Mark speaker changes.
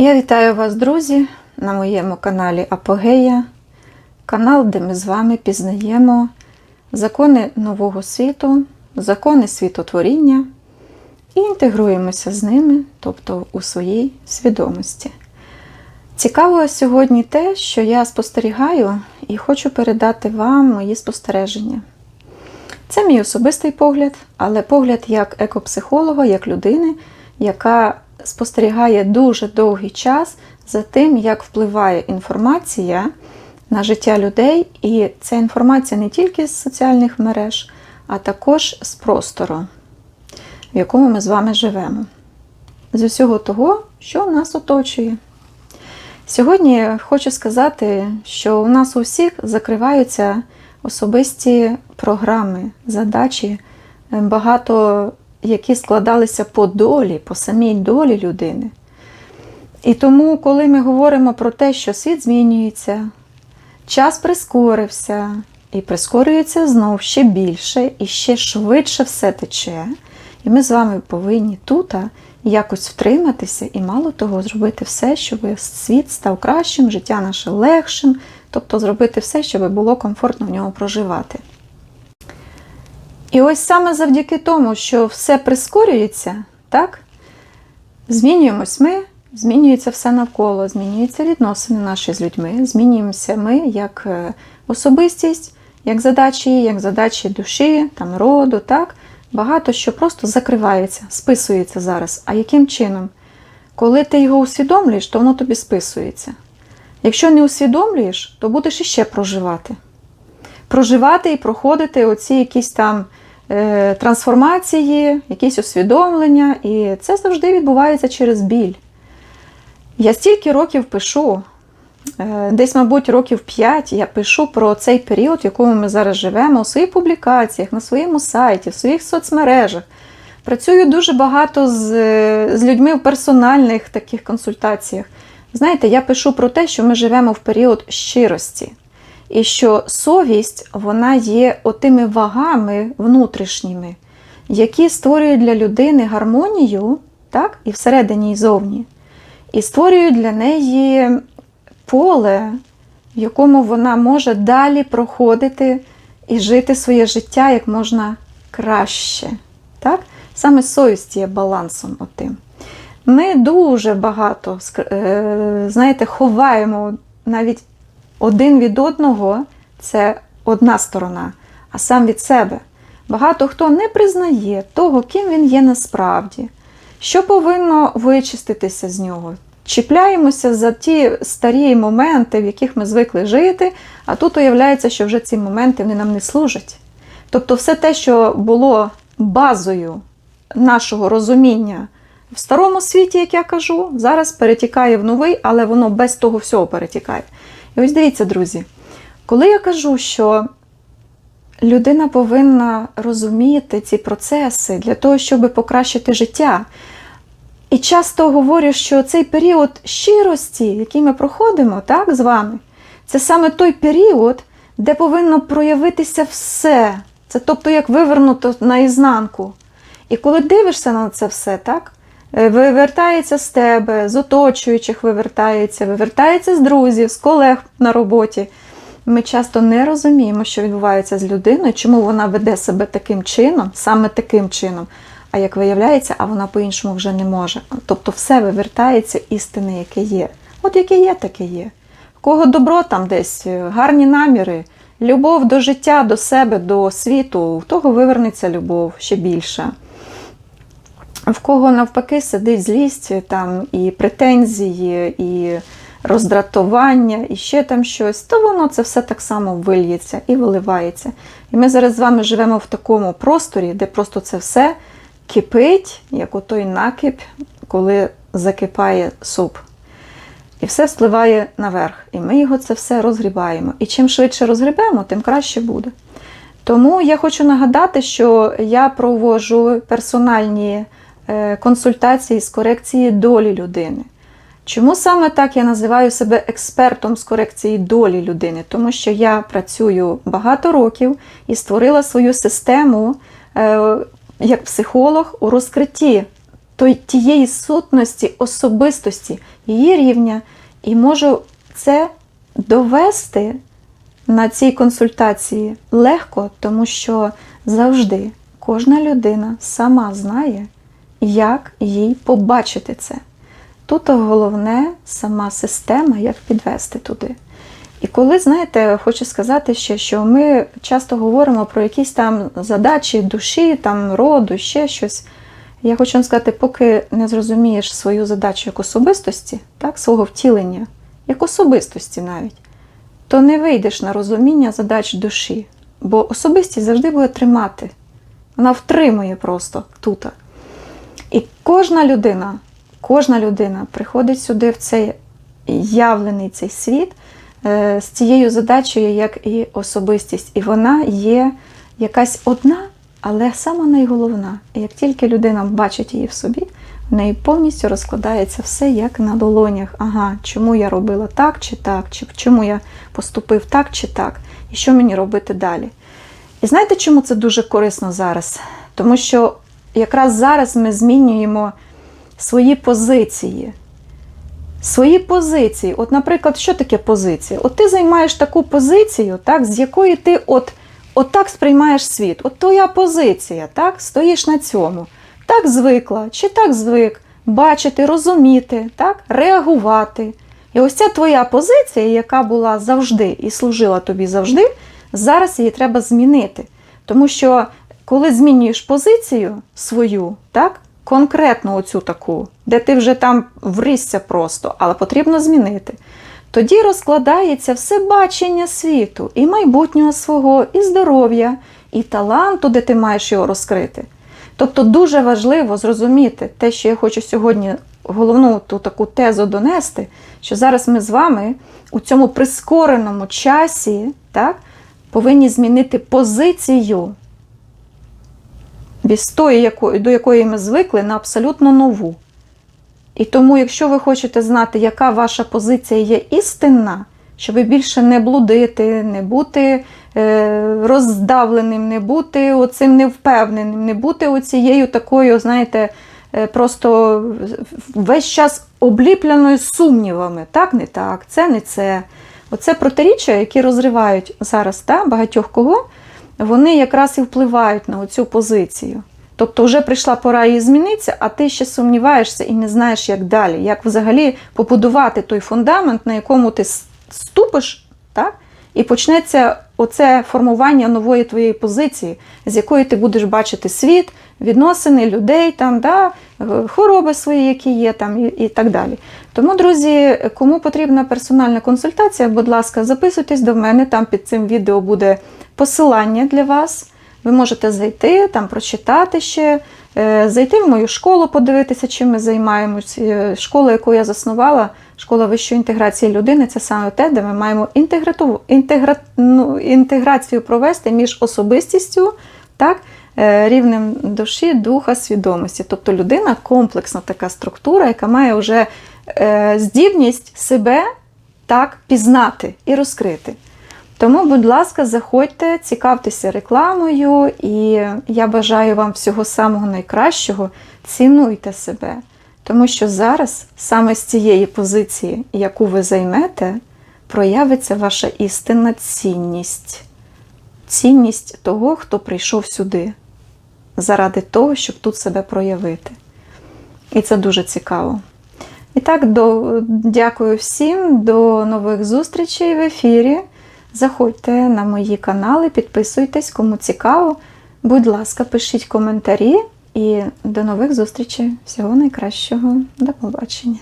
Speaker 1: Я вітаю вас, друзі, на моєму каналі Апогея, канал, де ми з вами пізнаємо закони нового світу, закони світотворіння і інтегруємося з ними, тобто у своїй свідомості. Цікаво сьогодні те, що я спостерігаю і хочу передати вам мої спостереження. Це мій особистий погляд, але погляд як екопсихолога, як людини, яка спостерігає дуже довгий час за тим, як впливає інформація на життя людей. І ця інформація не тільки з соціальних мереж, а також з простору, в якому ми з вами живемо. З усього того, що нас оточує. Сьогодні хочу сказати, що у нас у всіх закриваються особисті програми, задачі, багато які складалися по долі, по самій долі людини. І тому, коли ми говоримо про те, що світ змінюється, час прискорився, і прискорюється знов ще більше, і ще швидше все тече. І ми з вами повинні тут якось втриматися і, мало того, зробити все, щоб світ став кращим, життя наше легшим, тобто зробити все, щоб було комфортно в ньому проживати. І ось саме завдяки тому, що все прискорюється, так, змінюємось ми, змінюється все навколо, змінюються відносини наші з людьми, змінюємося ми як е, особистість, як задачі, як задачі душі, там, роду, так. Багато що просто закривається, списується зараз. А яким чином? Коли ти його усвідомлюєш, то воно тобі списується. Якщо не усвідомлюєш, то будеш іще проживати. Проживати і проходити оці якісь там трансформації, якісь усвідомлення, і це завжди відбувається через біль. Я стільки років пишу, е, десь, мабуть, років 5 я пишу про цей період, в якому ми зараз живемо, у своїх публікаціях, на своєму сайті, в своїх соцмережах. Працюю дуже багато з, з людьми в персональних таких консультаціях. Знаєте, я пишу про те, що ми живемо в період щирості. І що совість вона є отими вагами внутрішніми, які створюють для людини гармонію, так, і всередині і зовні, і створюють для неї поле, в якому вона може далі проходити і жити своє життя як можна краще. Так? Саме совість є балансом отим. Ми дуже багато знаєте, ховаємо навіть один від одного це одна сторона, а сам від себе. Багато хто не признає того, ким він є насправді, що повинно вичиститися з нього. Чіпляємося за ті старі моменти, в яких ми звикли жити, а тут уявляється, що вже ці моменти вони нам не служать. Тобто, все те, що було базою нашого розуміння в старому світі, як я кажу, зараз перетікає в новий, але воно без того всього перетікає. І ось дивіться, друзі, коли я кажу, що людина повинна розуміти ці процеси для того, щоб покращити життя. І часто говорю, що цей період щирості, який ми проходимо так, з вами, це саме той період, де повинно проявитися все. Це тобто як вивернуто наізнанку. І коли дивишся на це все, так, вивертається з тебе, з оточуючих вивертається, вивертається з друзів, з колег на роботі. Ми часто не розуміємо, що відбувається з людиною, чому вона веде себе таким чином, саме таким чином. А як виявляється, а вона по-іншому вже не може. Тобто все вивертається істини, яке є. От яке є, таке є. В кого добро там десь, гарні наміри, любов до життя, до себе, до світу, в того вивернеться любов ще більше в кого навпаки сидить злість, там і претензії, і роздратування, і ще там щось, то воно це все так само вильється і виливається. І ми зараз з вами живемо в такому просторі, де просто це все кипить, як отой накип, коли закипає суп. І все спливає наверх. І ми його це все розгрібаємо. І чим швидше розгрібемо, тим краще буде. Тому я хочу нагадати, що я проводжу персональні Е, консультації з корекції долі людини. Чому саме так я називаю себе експертом з корекції долі людини? Тому що я працюю багато років і створила свою систему е, як психолог у розкритті тієї сутності, особистості, її рівня, і можу це довести на цій консультації легко, тому що завжди кожна людина сама знає, як їй побачити це. Тут головне сама система, як підвести туди. І коли, знаєте, хочу сказати ще, що ми часто говоримо про якісь там задачі душі, там роду, ще щось. Я хочу вам сказати, поки не зрозумієш свою задачу як особистості, так, свого втілення, як особистості навіть, то не вийдеш на розуміння задач душі. Бо особистість завжди буде тримати. Вона втримує просто тут. Кожна людина, кожна людина приходить сюди в цей явлений цей світ е, з цією задачею, як і особистість. І вона є якась одна, але сама найголовна. Як тільки людина бачить її в собі, в неї повністю розкладається все як на долонях. Ага, чому я робила так чи так, чи чому я поступив так чи так, і що мені робити далі. І знаєте, чому це дуже корисно зараз? Тому що якраз зараз ми змінюємо свої позиції. Свої позиції. От, наприклад, що таке позиція? От ти займаєш таку позицію, так, з якої ти от, от так сприймаєш світ. От твоя позиція, так, стоїш на цьому. Так звикла, чи так звик бачити, розуміти, так, реагувати. І ось ця твоя позиція, яка була завжди і служила тобі завжди, зараз її треба змінити. Тому що коли змінюєш позицію свою, так, конкретно оцю таку, де ти вже там врісся просто, але потрібно змінити, тоді розкладається все бачення світу, і майбутнього свого, і здоров'я, і таланту, де ти маєш його розкрити. Тобто дуже важливо зрозуміти те, що я хочу сьогодні головну ту таку тезу донести, що зараз ми з вами у цьому прискореному часі так, повинні змінити позицію від тої, до якої ми звикли, на абсолютно нову. І тому, якщо ви хочете знати, яка ваша позиція є істинна, щоб ви більше не блудити, не бути е, роздавленим, не бути оцим невпевненим, не бути оцією такою, знаєте, е, просто весь час обліпленою сумнівами. Так, не так, це не це. Оце протиріччя, які розривають зараз та, багатьох кого, вони якраз і впливають на цю позицію. Тобто вже прийшла пора її змінитися, а ти ще сумніваєшся і не знаєш, як далі, як взагалі побудувати той фундамент, на якому ти ступиш, так? і почнеться оце формування нової твоєї позиції, з якої ти будеш бачити світ, відносини людей, там, да, хвороби свої, які є, там, і, і так далі. Тому, друзі, кому потрібна персональна консультація, будь ласка, записуйтесь до мене, там під цим відео буде посилання для вас. Ви можете зайти, там прочитати ще, е, зайти в мою школу, подивитися, чим ми займаємось. Е, Школа, яку я заснувала, школа вищої інтеграції людини, це саме те, де ми маємо інтегра, ну, інтеграцію провести між особистістю, так, рівнем душі, духа, свідомості. Тобто людина комплексна така структура, яка має вже е, здібність себе так пізнати і розкрити. Тому, будь ласка, заходьте, цікавтеся рекламою, і я бажаю вам всього самого найкращого. Цінуйте себе. Тому що зараз саме з цієї позиції, яку ви займете, проявиться ваша істинна цінність. Цінність того, хто прийшов сюди, заради того, щоб тут себе проявити. І це дуже цікаво. І так, до, дякую всім, до нових зустрічей в ефірі. Заходьте на мої канали, підписуйтесь, кому цікаво. Будь ласка, пишіть коментарі і до нових зустрічей. Всього найкращого. До побачення.